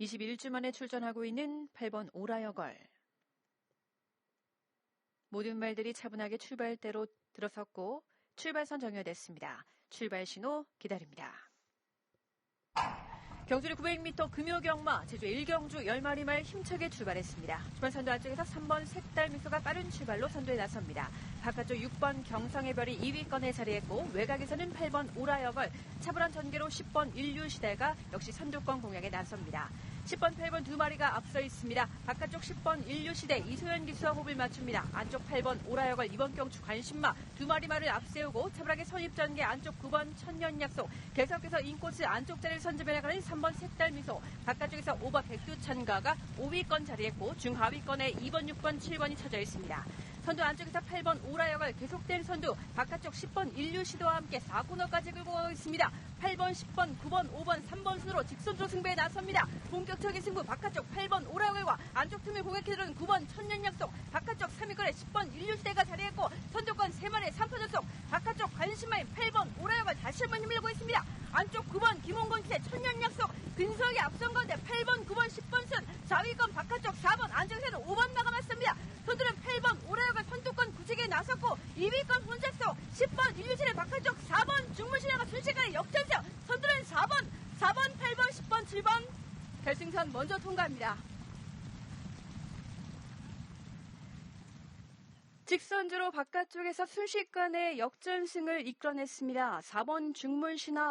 21주 만에 출전하고 있는 8번 오라여걸. 모든 말들이 차분하게 출발대로 들어섰고 출발선 정렬됐습니다. 출발 신호 기다립니다. 경주리 900m 금요 경마 제주 1경주 10마리 말 힘차게 출발했습니다. 주반 선두 안쪽에서 3번 색달 미소가 빠른 출발로 선두에 나섭니다. 바깥쪽 6번 경성의 별이 2위권에 자리했고 외곽에서는 8번 오라여걸 차분한 전개로 10번 인류시대가 역시 선두권 공략에 나섭니다. 10번, 8번 두 마리가 앞서 있습니다. 바깥쪽 10번 인류시대 이소연 기수와 호흡을 맞춥니다. 안쪽 8번 오라역을 이번 경주 관심마 두 마리 말을 앞세우고 차분하게 선입전개 안쪽 9번 천년약속 계속해서 인코스 안쪽 자리를 선점해나가는 3번 색달미소 바깥쪽에서 5번 백두천가가 5위권 자리했고 중하위권에 2번, 6번, 7번이 쳐져 있습니다. 선두 안쪽에서 8번 오라역을 계속된 선두 바깥쪽 10번 인류시도와 함께 4코너까지 끌고 가고 있습니다. 8번, 10번, 9번, 5번, 3번 순으로 직선조 승부에 나섭니다. 본격적인 승부 바깥쪽 8번 오라역과 안쪽 틈을 공략해들은 9번 천년약속 바깥쪽 3위권에 10번 인류시대가 자리했고 선두권 3마리 3파 전속 바깥쪽 관심마인 8번 오라역을 다시 한번 힘밀고 있습니다. 안쪽 9번 김홍건 시대 천년약속 근석이 앞선 건데 8번, 9번, 10번 순 4위권 바깥쪽 4번 안쪽에서는 5번 나가봤습니다. 선두는 8번 오라역을 선두권 구직에 2위권 본색소 10번 인류시대 바깥쪽 4번 중무시대가 순식간에 역전승 선두는 4번 4번 8번 10번 7번 결승선 먼저 통과합니다. 직선주로 바깥쪽에서 순식간에 역전승을 이끌어냈습니다. 4번 중물신화